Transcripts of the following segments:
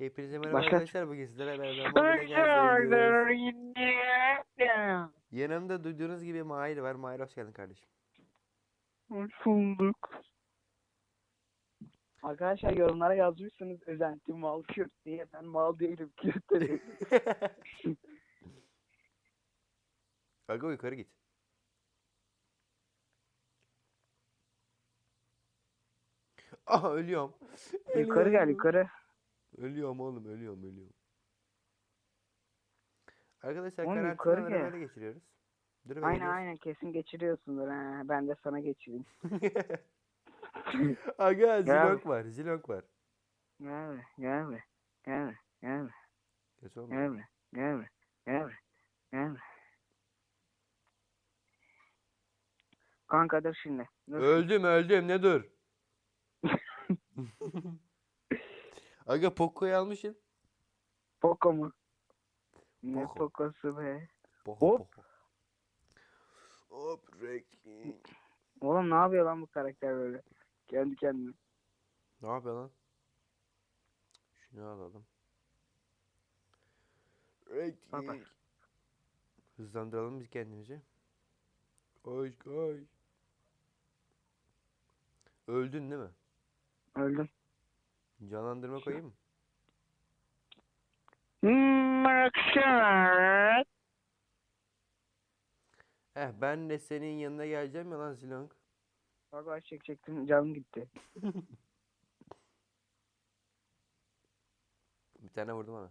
Hepinize merhaba Başlat. arkadaşlar. Bugün sizlere beraber Legends oynuyoruz. Yanımda duyduğunuz gibi Mahir var. Mahir hoş geldin kardeşim. Hoş bulduk. Arkadaşlar yorumlara yazmışsınız özenti mal Kürt diye. Ben mal değilim Kürt değilim. Aga yukarı git. Aha ölüyorum. yukarı gel yukarı. Ölüyorum oğlum ölüyorum ölüyorum. Arkadaşlar Oğlum yukarı karantinaları gel. böyle geçiriyoruz. Dur Aynen beğeniyoruz. aynen kesin geçiriyorsundur ha. Ben de sana geçireyim. Aga Gel. zilong var zilong var. Gel be gel be. Gel be gel be Geç oğlum. gel be gel be gel be gel be. Kanka dur şimdi. Dur. Öldüm öldüm ne dur. Aga Poco'yu almışsın. Poco mu? Ne Poco. pokosu be? Poco Hop. Poco. Hop Rekin. Oğlum ne yapıyor lan bu karakter böyle? Kendi kendine. Ne yapıyor lan? Şunu alalım. Rekin. Hızlandıralım biz kendimizi. Koş koş. Öldün değil mi? Öldüm. Canlandırma koyayım mı? Maksat. Eh ben de senin yanına geleceğim ya lan Zilong. Bak bak çekecektim canım gitti. Bir tane vurdum ona.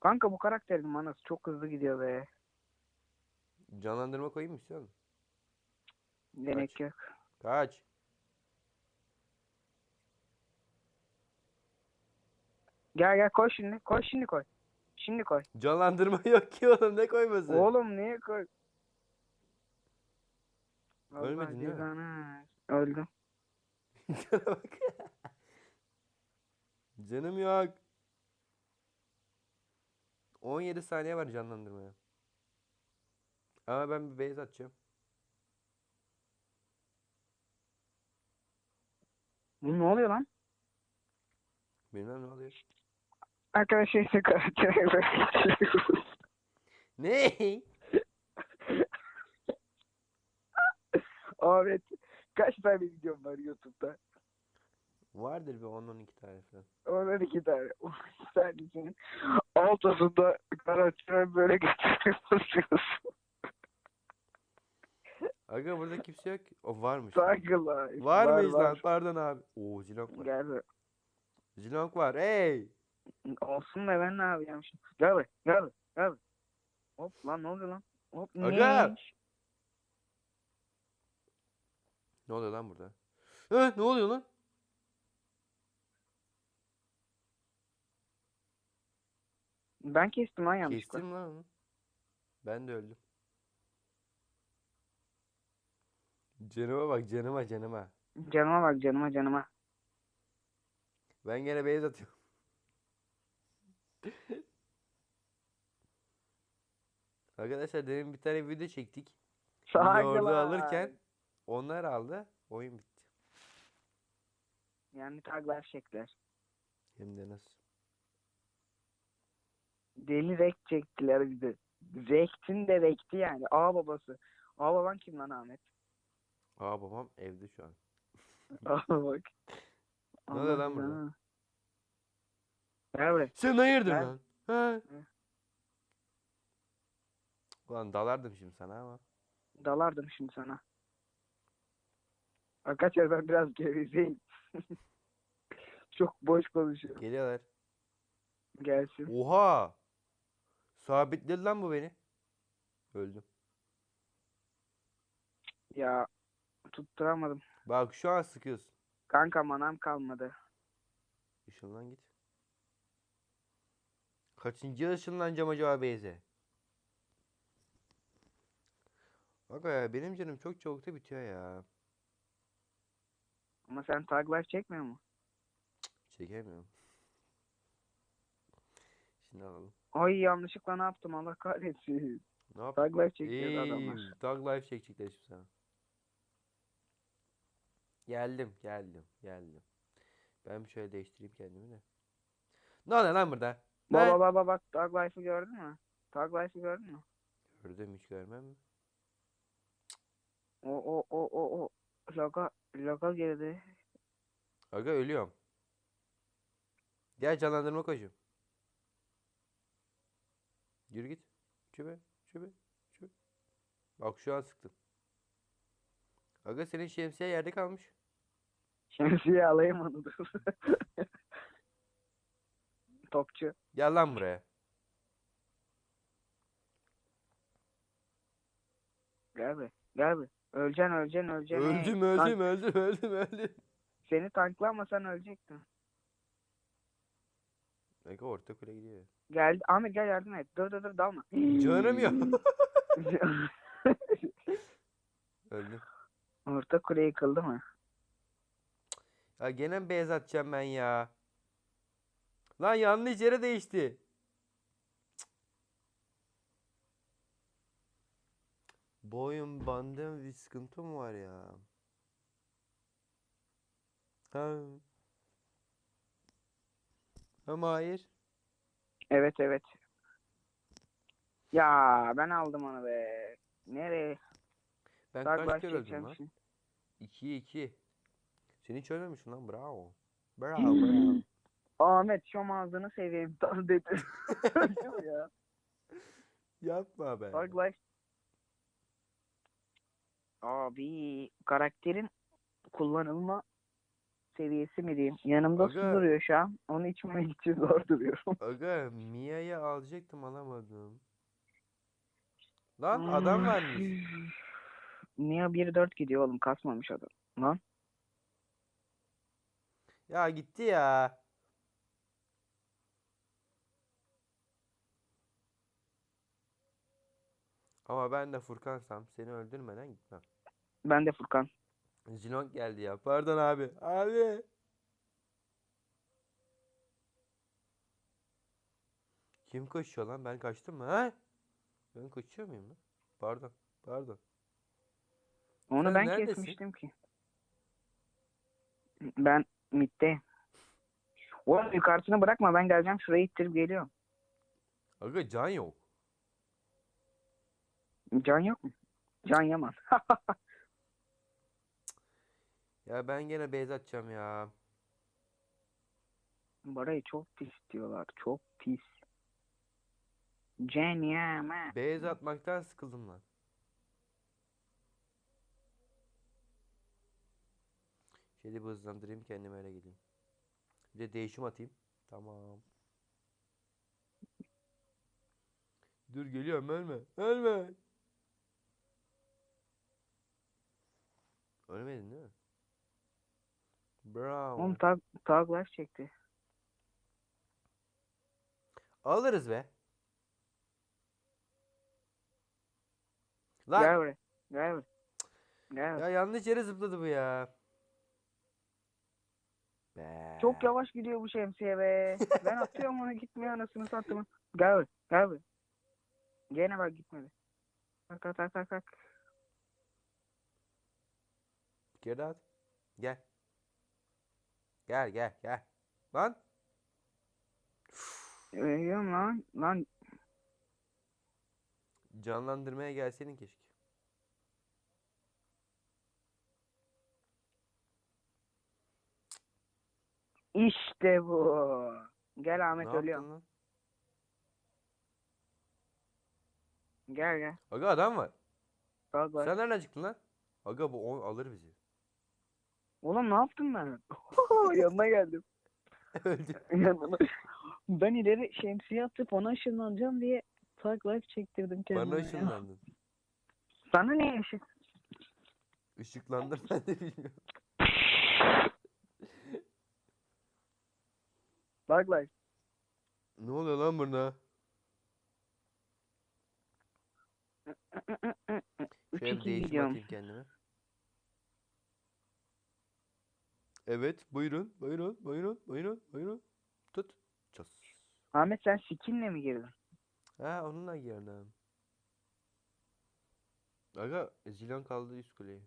Kanka bu karakterin manası çok hızlı gidiyor be. Canlandırma koyayım mı istiyor musun? Gerek Kaç? yok. Kaç. Gel gel koy şimdi. Koy şimdi koy. Şimdi koy. Canlandırma yok ki oğlum ne koyması? Oğlum niye koy? Ölmedin değil mi? Öldüm. Cana bak. Canım yok. 17 saniye var canlandırmaya. Ama ben bir base atacağım. Bu ne oluyor lan? Bilmem ne oluyor. Arkadaşlar işte. Ne? Ahmet kaç tane videom var YouTube'da? Vardır bir 10-12 tane falan. Onlar iki tane. O iki tanesinin ortasında karakteri böyle geçiriyorsunuz. Aga burada kimse yok. O varmış. Saygılar. Var mıyız lan? Pardon abi. Oo Zilong var. Gel. Zilong var. Hey. Olsun be ben ne yapacağım şimdi? Gel be. Gel. Gel. Hop lan ne oluyor lan? Hop Aga! ne? Ne oluyor lan burada? Hı, ne oluyor lan? Ben kestim lan yanlışlıkla. Kestim lan onu. Ben de öldüm. Canıma bak canıma canıma. Canıma bak canıma canıma. Ben gene beyaz atıyorum. Arkadaşlar demin bir tane video çektik. Yoğurdu alırken onlar aldı. Oyun bitti. Yani taglar şekler. Hem de nasıl? Deli rek çektiler bir de. Rektin de rekti yani. A babası. A baban kim lan Ahmet? Aa babam evde şu an. A bak. Ne oluyor lan burada? Buraya. Sen hayırdır Ben- lan? Hı. Ulan dalardım şimdi sana ama. Dalardım şimdi sana. Arkadaşlar ben biraz gevezeyim. Çok boş konuşuyorum. Geliyorlar. Gelsin. Oha! Sabitledi lan bu beni. Öldüm. Ya tutturamadım. Bak şu an sıkıyorsun. Kanka manam kalmadı. Işınlan git. Kaçıncı ışınlanacağım acaba Beyze? Bak ya benim canım çok çabuk da bitiyor ya. Ama sen tag life çekmiyor mu? Çekemiyorum. Şimdi alalım. Ay yanlışlıkla ne yaptım Allah kahretsin. Ne yap? Tag life çekiyor adamlar. Dog Life çekecekler şimdi sana. Geldim, geldim, geldim. Ben şöyle değiştireyim kendimi de. Ne oluyor lan burada? Baba baba bak Tag Life'ı gördün mü? Tag Life'ı gördün mü? Gördüm hiç görmem mi? O o o o o. Loga loga girdi. Aga ölüyorum. Gel canlandırma koşum. Yürü git. Çöbe, çöbe, çöbe. Bak şu an sıktın. Aga senin şemsiye yerde kalmış. Şemsiye alayım onu. Topçu. Gel lan buraya. Gel be. Gel be. Öleceksin öleceksin öleceksin. Hey, Öldüm, tank- öldüm, öldüm, öldüm, öldüm. Seni tanklamasan ölecektin. Aga orta kule gidiyor. Geldi. Ahmet gel yardım et. Dur dur dur dalma. Canım ya. Öldüm. Orta kule yıkıldı mı? Ya gene beyaz atacağım ben ya? Lan yanlış yere değişti. Cık. Bu oyun bende bir sıkıntı mı var ya? Ha. Ama hayır. Evet evet. Ya ben aldım onu be. Nereye? Ben Dark kaç kere öldüm lan? şimdi. 2'ye 2. Sen hiç ölmemişsin lan bravo. Bravo bravo. Ahmet şu ağzını seveyim. Tam dedi. Ya. Yapma be. Dark Life. Abi karakterin kullanılma seviyesi mi diyeyim? Yanımda su Aga. duruyor şu an. Onu içmemek için zor duruyorum. Aga Mia'yı alacaktım alamadım. Lan adam varmış. Mia 1-4 gidiyor oğlum kasmamış adam. Lan. Ya gitti ya. Ama ben de Furkansam seni öldürmeden gitmem. Ben de Furkan. Zilong geldi ya. Pardon abi. Abi. Kim koşuyor lan? Ben kaçtım mı? Ha? Ben koşuyor muyum lan? Pardon. Pardon. Onu Sen ben neredesin? kesmiştim ki. Ben midde. Oğlum yukarısını bırakma ben geleceğim şurayı ittirip geliyorum. Aga can yok. Can yok mu? Can Yaman. Ya ben gene base atacağım ya. Burayı çok pis diyorlar. Çok pis. Can Yaman. Base atmaktan sıkıldım lan. Şeyi bir hızlandırayım kendime öyle geleyim. Bir de değişim atayım. Tamam. Dur geliyorum ölme. Ölme. Ölmedin değil mi? Bravo. Oğlum tag, tag life çekti. Alırız be. Lan Gel buraya. Gel buraya. Gel. ya yanlış yere zıpladı bu ya. Be. Çok yavaş gidiyor bu şemsiye be. ben atıyorum onu gitmiyor anasını sattım. Gel buraya. Gel buraya. Gene bak gitmedi. Tak tak tak tak Geri at. Gel. Gel gel gel. Lan. Veriyorum lan. Lan Canlandırmaya gelseydin keşke. işte bu. Gel Ahmet Ne ölüyorum. lan? Gel gel. Aga adam var. Tag life. Sen nereden çıktın lan? Aga bu on alır bizi. Oğlum ne yaptım ben? Yanına geldim. Öldü. Yanına. Ben ileri şemsiye atıp ona ışınlanacağım diye tag life çektirdim kendime. Bana ya. ışınlandın. Sana ne ışık? Işıklandır ben de bilmiyorum. Tag life. Ne oluyor lan burada? Şöyle bir değişim atayım kendime. Evet buyurun buyurun buyurun buyurun buyurun. Tut. Ças. Ahmet sen skinle mi girdin? Ha onunla girdim. Aga Zilan kaldı üst kuleye.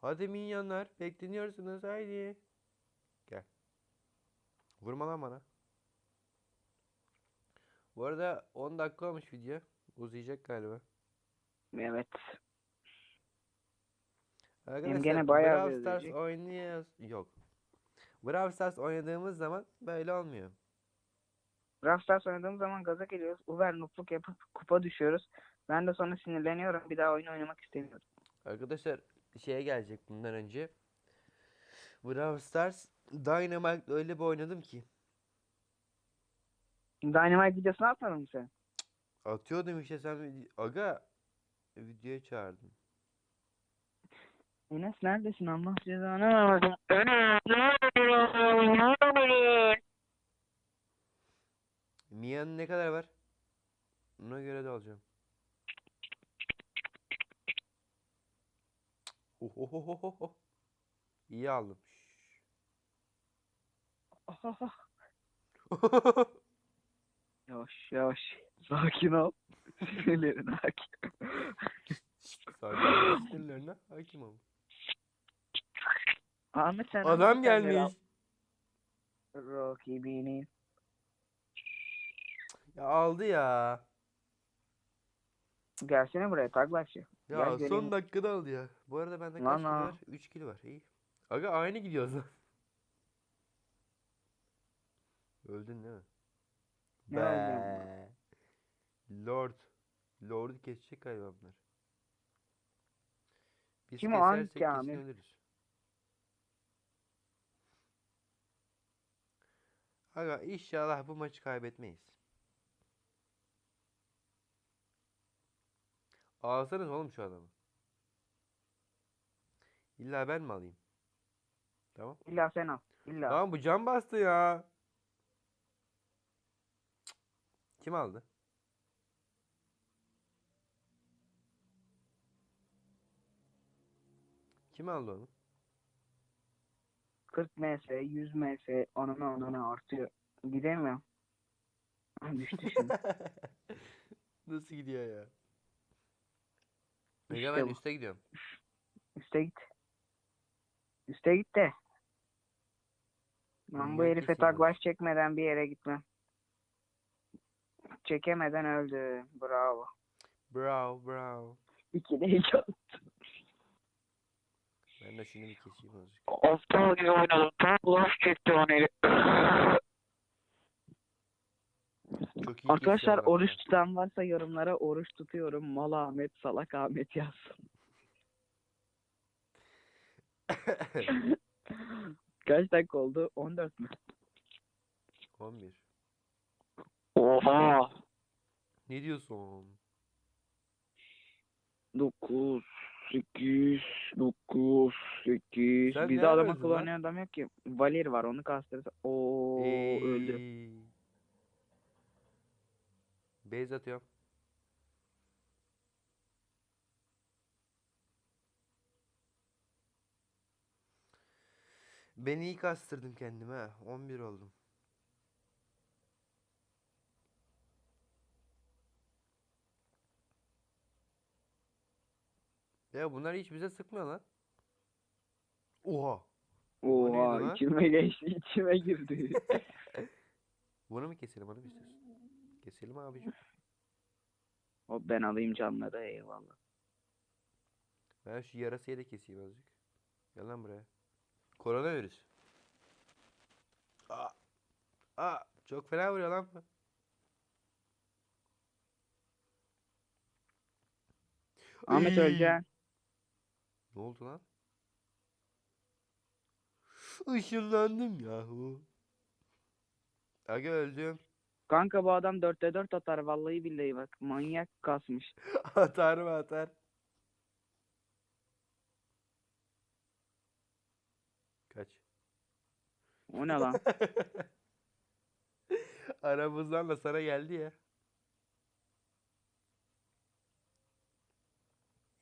Hadi minyonlar bekleniyorsunuz haydi. Gel. Vurma lan bana. Bu arada 10 dakika olmuş video. Uzayacak galiba. Evet. Arkadaşlar gene bayağı Brawl Stars oynuyoruz. Yok. Brawl Stars oynadığımız zaman böyle olmuyor. Brawl Stars oynadığımız zaman gaza geliyoruz. Uber nupluk yapıp kupa düşüyoruz. Ben de sonra sinirleniyorum. Bir daha oyun oynamak istemiyorum. Arkadaşlar şeye gelecek bundan önce. Brawl Stars Dynamite öyle bir oynadım ki. Dynamite videosunu atmadın mı sen? Atıyordum işte sen aga videoya çağırdın. Enes neredesin Allah cezanı vermesin. Mia'nın ne kadar var? Ona göre de alacağım. Ohohohoho. İyi aldım. Yavaş yavaş. Sakin ol. Sinirlerin hakim. Sakin sinirlerine hakim ol. Ahmet sen Adam gelmiş. Rakibinin. Ya aldı ya. Gelsene buraya taklaşı. Ya Gel son geleyim. dakikada aldı ya. Bu arada bende kaç kilo var? 3 kilo var. İyi. Aga aynı gidiyoruz lan. Öldün değil mi? Ne? Be. Lord. Lord'u kesecek galiba bunlar. Biz Kim o? Kesersek kesin Kamil? ölürüz. Aga inşallah bu maçı kaybetmeyiz. Alsanız oğlum şu adamı. İlla ben mi alayım? Tamam. İlla sen al. İlla. Tamam bu can bastı ya. Kim aldı? Kim aldı onu? 40 ms, 100 ms, onuna onuna artıyor. Gidemiyorum. Düştü şimdi. Nasıl gidiyor ya? Mega İşte ben bu. üste gidiyorum. Üste git. Üste git de. Ben bu herife kesin taklaş çekmeden bir yere gitmem. Çekemeden öldü. Bravo. Bravo bravo. İki de iki attı. Ben de şunu bir keseyim azıcık. Aptal gibi oynadım. Taklaş çekti onu herif. Çok iyi Arkadaşlar oruç hatta. tutan varsa yorumlara oruç tutuyorum. Mal Ahmet, salak Ahmet yazsın. Kaç dakika oldu? 14 mü? 11. Oha! Ne diyorsun? 9, 8, 9, 8. Sen Bizde ne adam aradın akıllı lan? oynayan adam yok ki. Valir var onu kastırırsa. Oo öldü. Ey. Base atıyorum. Ben iyi kastırdım kendime ha. 11 oldum. Ya bunlar hiç bize sıkmıyor lan. Oha. Neydi Oha lan? içime geçti içime girdi. Bunu mu keselim onu mu istiyorsun? Keselim abicim. Hop ben alayım canları eyvallah. Ben şu yarasayı da keseyim azıcık. Gel lan buraya. Koronavirüs. Aa. Aa. Çok fena vuruyor lan bu. Ahmet Iy. öleceksin. Ne oldu lan? Işınlandım yahu. Aga öldüm. Kanka bu adam 4'te 4 atar vallahi billahi bak. Manyak kasmış. atar mı atar? Kaç. O ne lan? Aramızdan da sana geldi ya.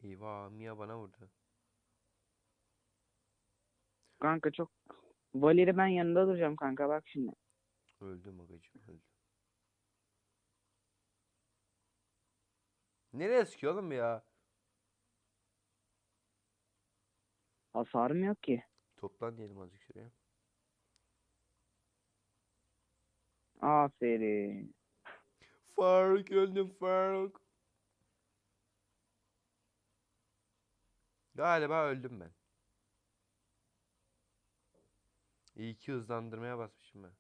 Eyvah Mia bana vurdu. Kanka çok Valer'i ben yanında duracağım kanka bak şimdi. Öldüm agacım öldüm. Nereye sıkıyor oğlum ya? Hasarım yok ki. Toplan diyelim azıcık şuraya. Aferin. Faruk öldüm Faruk. Galiba öldüm ben. İyi ki hızlandırmaya basmışım ben.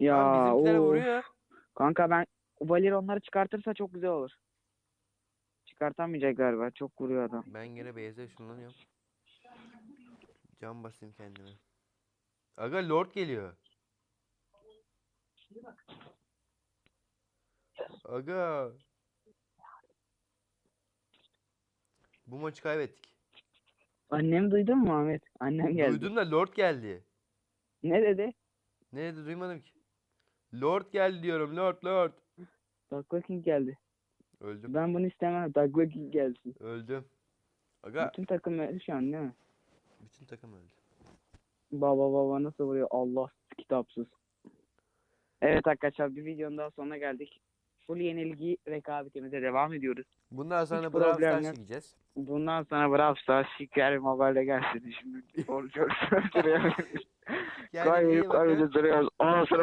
Ya Lan bizimkilere oo. vuruyor. Kanka ben Valir onları çıkartırsa çok güzel olur. Çıkartamayacak galiba. Çok vuruyor adam. Ben gene base'e ışınlanıyorum. Can basayım kendime. Aga Lord geliyor. Aga. Bu maçı kaybettik. Annem duydun mu Ahmet? Annem geldi. Duydum da Lord geldi. Ne dedi? Ne dedi duymadım ki. Lord geldi diyorum. Lord Lord. King geldi. Öldüm. Ben bunu istemem. King gelsin. Öldüm. Aga Bütün takım öyle şu an değil mi? bütün takım öldü. Baba baba nasıl vuruyor? Allah kitapsız. Evet arkadaşlar bir videonun daha sonuna geldik. Full yenilgi rekabetimize devam ediyoruz. Bundan sonra Hiç Brawl problem Stars yok. çekeceğiz. Bundan sonra Brawl Stars Şiker Mobile'e gelsin. Şimdi onu çok duruyoruz. Kendinize iyi bakın. kaybedip duruyoruz. Ondan sonra